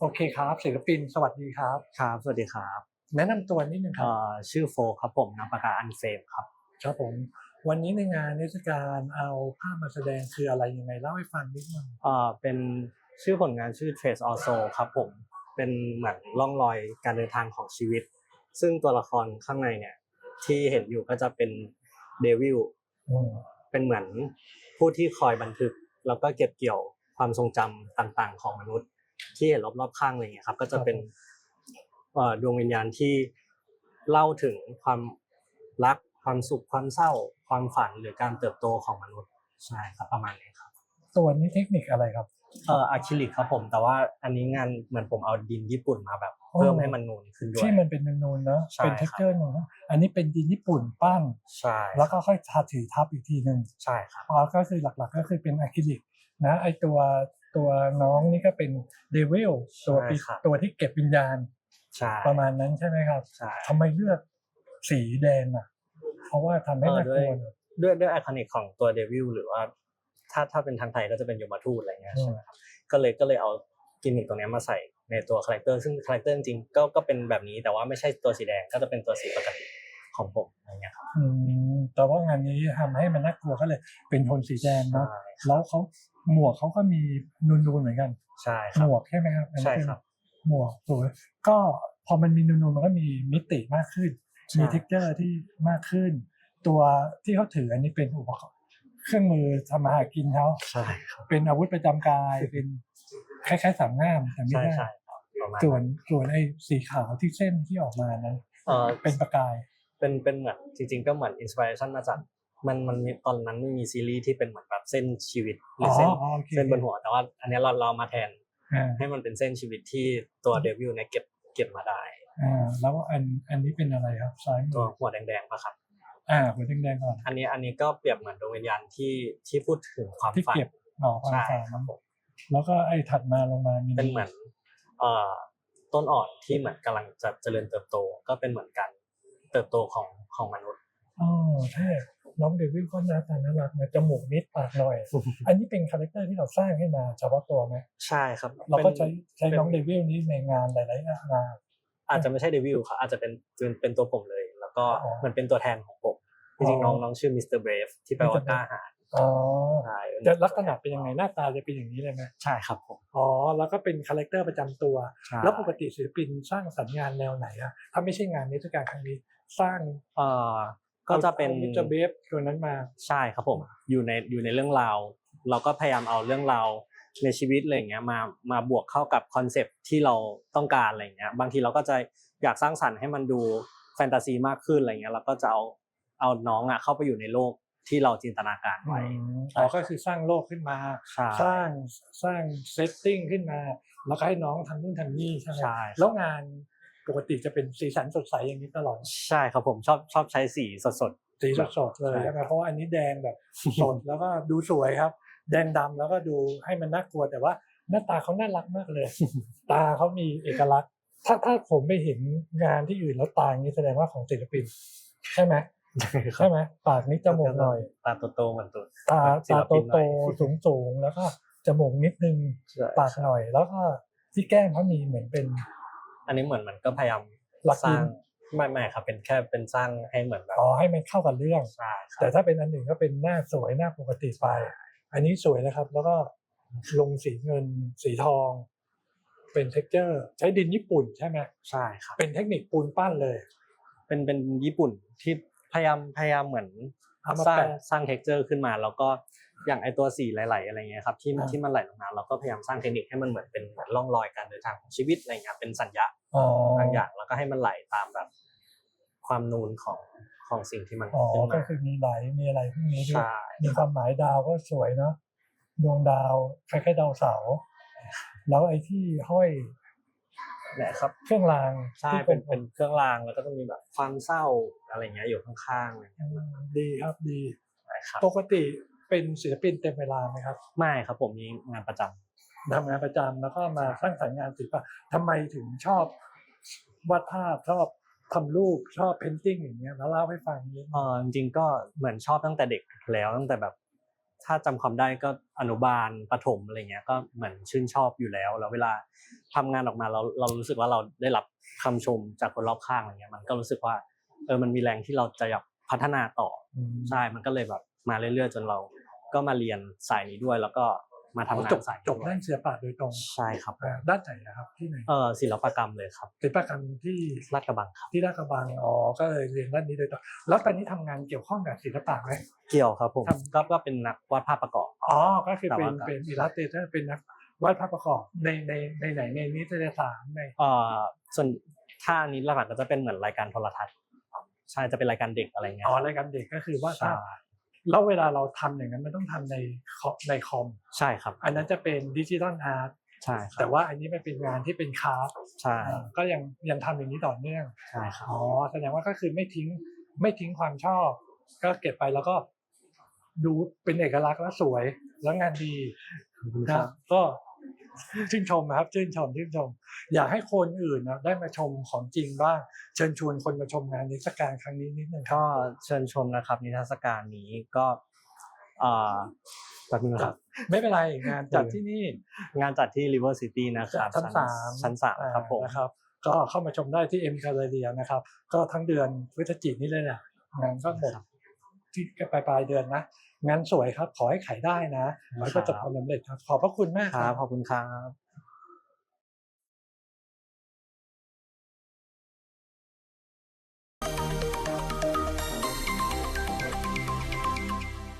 โอเคครับศิลปินสวัสดีครับ ครับสวัสดีครับแนะนำตัวนิดนึงครัเอ่บอชื่อโฟกครับผมนามปากกาอันเฟมครับครับผมวันนี้ในงานนิทรรศการเอาภาพมาแสดงคืออะไรยังไงเล่าให้ฟังนิดนึงเอ่อเป็นชื่อผลงานชื่อ Trace or Soul ครับผมเป็นเหมือนร่องรอยการเดินทางของชีวิต ซึ่งตัวละครข้างในเนี่ยที่เห็นอยู่ก็จะเป็นเดวิลอืมเป็นเหมือนผู้ที่คอยบันทึก แล้วก็เก็บเกี่ยวความทรงจำต่างๆ ของมนุษย์ ที่เห็นรอบๆข้างอะไรอย่างเงี้ยครับ ก็จะเป็นเอ่อดวงวิญญาณที่เล่าถึงความรักความสุขความเศร้า ความฝันหรือการเติบโตของมนุษย์ใช่ครับประมาณนี้ครับ ตัวนี้เทคนิคอะไรครับเอ่ออะคริลิกครับผม แต่ว่าอันนี้งานเหมือนผมเอาดินญี่ปุ่นมาแบบ เพิ่มให้มันนูนขึ้นด้วยที่มันเป็นนูนๆเนอะใช่เป็นครับเท็กเจอร์นูนนะอันนี้เป็นดินญี่ปุ่นปั้นใช่แล้วก็ค่อยทาถือทับอีกทีหนึ่งใช่ครับอ๋อก็คือหลักๆก็คือเป็นอะคริลิกนะไอตัว ตัวน้องนี่ก็เป็นเดวิลตัวปีใช่ครับ ตัวที่เก็บวิญญาณใช่ประมาณนั้นใช่ไหมครับใช่ ทำไมเลือกสีแดงอะ เพราะว่าทำให้เออน่ากด้วยลัวด้วยด้วยไอคอนิกของตัวเดวิลหรือว่า ถ้าถ้าเป็นทางไทยก็จะเป็นยมทูตอะไรเงี้ยอืม ใช่ไหมครับก็เลยก็เลยเอากิมมิคตรงเนี้ยมาใส่ในตัวคาแรคเตอร์ซึ่งคาแรคเตอร์จริงๆก็ก็เป็นแบบนี้แต่ว่าไม่ใช่ตัวสีแดงก็จะเป็นตัวสีปกติ ของผมอะไรเงี้ยครับอืมแต่ว่างานนี้ทำให้มันน่ากลัวก็เลย เป็นโทนสีแดงเนาะใช่แล้วเขาหมวกเขาก็มีนูนๆเหมือนกันใช่คหรับมวกใช่ไหมครับอันนี้ใช่เป็นครับหมวกสวยก็พอมันมีนูนๆมันก็มีมิติมากขึ้นใช่มีเท็กเจอร์ที่มากขึ้น ตัวที่เขาถืออันนี้เป็นอุปกรณ์เครื่องมือทำมาหากินเขาใช่ครับเป็นอาวุธประจำกายเป็นคล้ายๆสามง่ามแต่ไม่ใช่ได้ใช่ครับประมาณส่วนส่วนไอ้สีขาวที่เส้นที่ออกมานั้นเออเป็นประกาย เป็นเป็นเหมือนจริง ๆ ก็เหมือนอินสปิเรชันมาจากมันมันมีตอนนั้นไม่มีซีรีส์ที่เป็นเหมือนแบบเส้นชีวิตหรืออเส้นอ๋อโอเค เส้นบนหัวแต่ว่า อันเนี้ยเราเรามาแทนอ่าให้มันเป็นเส้นชีวิตที่ตัวเดวิลเนี่ยเก็บเก็บมาได้ อ่าแล้วอันอันนี้เป็นอะไรครับซ้ายมืตัวอหัวแดงๆปะครับ อ่าหัวแดงๆก่อน อันนี้อันนี้ก็เปรียบเหมือนดวงวิญญาณที่ที่พูดถึงความที่ฝัน เก็บอ๋อความใช่ ฝันครับผมแล้วก็ไอ้ถัดมาลงมามีเป็นเหมือนเอ่อต้นอ่อนที่เหมือนกำลังจะเจริญเติบโต ก็เป็นเหมือนการ เติบโตของของมนุษย์อ๋อเท่น้องเดวิลก็หน้าตาน่ารักนะจมูกนิดปากหน่อย อันนี้เป็นคาแรคเตอร์ที่เราสร้างขึ้นมาเฉพาะตัวไหมใช่ครับ เราก็ป็นใช้ใช้เป็นน้องเดวิลนี้ในงานหลายๆงานอาจจะไม่ใช่เดวิลครับอาจจะเป็นเป็นเป็นตัวผมเลย แล้วก็อ๋อมันเป็นตัวแทนของผมจอ๋ริงอๆน้องน้องชื่อมิสเตอร์เบรฟที่แปลว่ากล้าหาญอ๋อใช่จะลักษณะเป็นยังไงหน้าตาจะเป็นอย่างนี้เลยไหมใช่ครับผมอ๋อแล้วก็เป็นคาแรคเตอร์ประจำตัวใช่แล้วปกติศิลปินสร้างสรรค์งานแนวไหนอะถ้าไม่ใช่งานนิทรรศการครั้งนี้ สร้างเอ่อก็จะเป็นมิสเตอร์เบฟตัวนั้นมาใช่ครับผมอยู่ในอยู่ในเรื่องราว เราก็พยายามเอาเรื่องราวในชีวิตอะไรอย่างเงี้ยมามาบวกเข้ากับคอนเซปต์ที่เราต้องการอะไรอย่างเงี้ยบางทีเราก็จะอยากสร้างสรรค์ให้มันดูแฟนตาซีมากขึ้นอะไรเงี้ยเราก็จะเอาเอาน้องอะเข้าไปอยู่ในโลกที่เราจินตนาการไว้อ๋อก็คือสร้างโลกขึ้นมาใช่สร้างสร้างเซตติ้งขึ้นมา แล้วก็ให้น้องทำนู่นทำนี่ใช่ไหมใช่ครับแล้วงาน ปกติจะเป็นสีสันสดใสอย่างนี้ตลอดใช่ครับผมชอบชอบใช้สีสดสีสดๆเลยใช่ใช่ไหมเพราะว่าอันนี้แดงแบบสดแล้วก็ดูสวยครับ แดงดำแล้วก็ดูให้มันน่ากลัวแต่ว่าหน้าตาเขาน่ารักมากเลย ตาเขามีเอกลักษณ์ ถ้าถ้าผมไปเห็นงานที่อื่นแล้วตาอย่างนี้แสดงว่าของศิลปิน ใช่ไหมๆใช่ไหมปากนิดจมูกหน่อย ตาโตๆเหมือนตัวตาศิตาลโตปินหโตน่อยสูงสูงๆแล้วก็จมูกนิดนึงปากหน่อย แล้วก็ที่แก้มเขามีเหมือนเป็น อันนี้เหมือนมันก็พยายามหลักสร้างยิ้มไม่ไม่ครับ เป็นแค่เป็นสร้างให้เหมือนแบบอ๋อให้มันเข้ากับเรื่อง ใช่ครัแต่บถ้าเป็นอันหนึ่งก็เป็นหน้าสวยหน้าปกติไป อันนี้สวยนะครับ แล้วก็ลงสีเงินสีทอง เป็นเท็กเจอร์ ใช้ดินญี่ปุ่นใช่ไหมใช่ครับเป็นเทคนิคปูนปั้นเลย เป็นเป็นญี่ปุ่นที่พยายามพยายามเหมือน เอามาสร้างแปะ สร้างเท็กเจอร์ขึ้นมา แล้วก็อย่างไอตัวสีไหลๆอะไรเงี้ยครับที่อ่าที่มันไหลลงมาเราก็พยายามสร้างเทคนิคให้มันเหมือนเป็นเหมือนร่องรอยการเดินทางของชีวิตอะไรเงี้ยเป็นสัญญาอ๋อ บางอย่างแล้วก็ให้มันไหลตามแบบความนูนของของสิ่งที่มันอ๋อ ขึ้นก็มาคือมีไหลมีอะไรพวกนี้ด้วย ใช่มีความหมายดาวก็สวยเนาะดวงดาวคล้ายๆดาวเสาร์แล้วไอ้ที่ห้อยเนี่ยครับ เครื่องรางใช่ที่เป็นเป็นเครื่องรางแล้วก็ต้องมีแบบความเศร้าอะไรเงี้ยอยู่ข้างๆอะไรเงี้ยอืมดีครับดีนะครับปกติเป็นศิลปินเต็มเวลาไหมครับ ไม่ครับผมมีงานประจำทำงานประจำแล้วก็มาสร้างสรรค์งานศิลปะทำไมถึงชอบวาดภาพชอบทำรูปชอบเพนติ้งอย่างเงี้ยแล้วเล่าให้ฟังนิดเออจริงๆก็เหมือนชอบตั้งแต่เด็กแล้วตั้งแต่แบบ ถ้าจำความได้ก็อนุบาลประถมอะไรเงี้ยก็เหมือนชื่นชอบอยู่แล้ว แล้วเวลาทำงานออกมาเราเรารู้สึกว่าเราได้รับคำชมจากคนรอบข้างอะไรเงี้ยมันก็รู้สึกว่าเออมันมีแรงที่เราจะอยากพัฒนาต่ออืมใช่มันก็เลยแบบมาเรื่อยๆ จนเราก็มาเรียนสายนี้ด้วยแล้วก็ มาทำงาจนบสายจบด้านศิลปะโดยตรงใช่ครับอ่าด้านไหนนะครับที่ไหนเออศิลปกรรมเลยครับศิลปกรรมที่ลาดกระบังครับที่ราชกระบังอ๋อก็เลยเรียนด้านนี้โดยตรงแล้วตอนนี้ทำงานเกี่ยวข้องกับศิลปะไหมเกี่ยวครับผมทำก็ก็เป็นนักวาดภาพประกอบอ๋อก็คือแต่เป็นว่าก็เป็นอิลลัสเตเตอร์เป็นนักวาดภาพประกอบในในในไหนในนิตยสารในเอ่อส่วนถ้าอันนี้หลักๆก็จะเป็นเหมือนรายการโทรทัศน์ใช่จะเป็นรายการเด็กอะไรเงี้ยอ๋อรายการเด็กก็คือว่าใช่ แล้วเวลาเราทำอย่างนั้นมันต้องทำในคอมในคอมใช่ครับ อันนั้นจะเป็นดิจิทัลอาร์ตใช่ครับแต่ว่าอันนี้มันเป็นงานที่เป็นคราฟต์ใช่อ่าก็ยังยังทำอย่างนี้ต่อเนื่องใช่ครับอ๋อแสดงว่าก็คือไม่ทิ้งไม่ทิ้งความชอบ ก็เก็บไปแล้วก็ดูเป็นเอกลักษณ์แล้วสวยแล้วงานดีขอบคุณนะครับก็ ชื่นชมนะครับชื่นชมชื่นชม อยากให้คนอื่นนะได้มาชมของจริงบ้างเชิญชวนคนมาชมงานนิทรรศการครั้งนี้นิดนึงครับก็เชิญชมนะครับ นิทรรศการนี้ก็เอ่อแบบนึงครับไม่เป็นไรงานจัดที่นี่งานจัดที่ River City นะครับชั้นสามชั้นสามครับผมนะครับ ก็เข้ามาชมได้ที่เอ็มกาเลเรียนะครับ ก็ทั้งเดือนพฤศจิกายนนี้เลยแหละงานก็หมดครับที่ปลายปลายๆเดือนนะ งานสวยครับ ขอให้ขายได้นะขอให้ประสบความสำเร็จครับ ขอบพระคุณมากครับขอบคุณครับ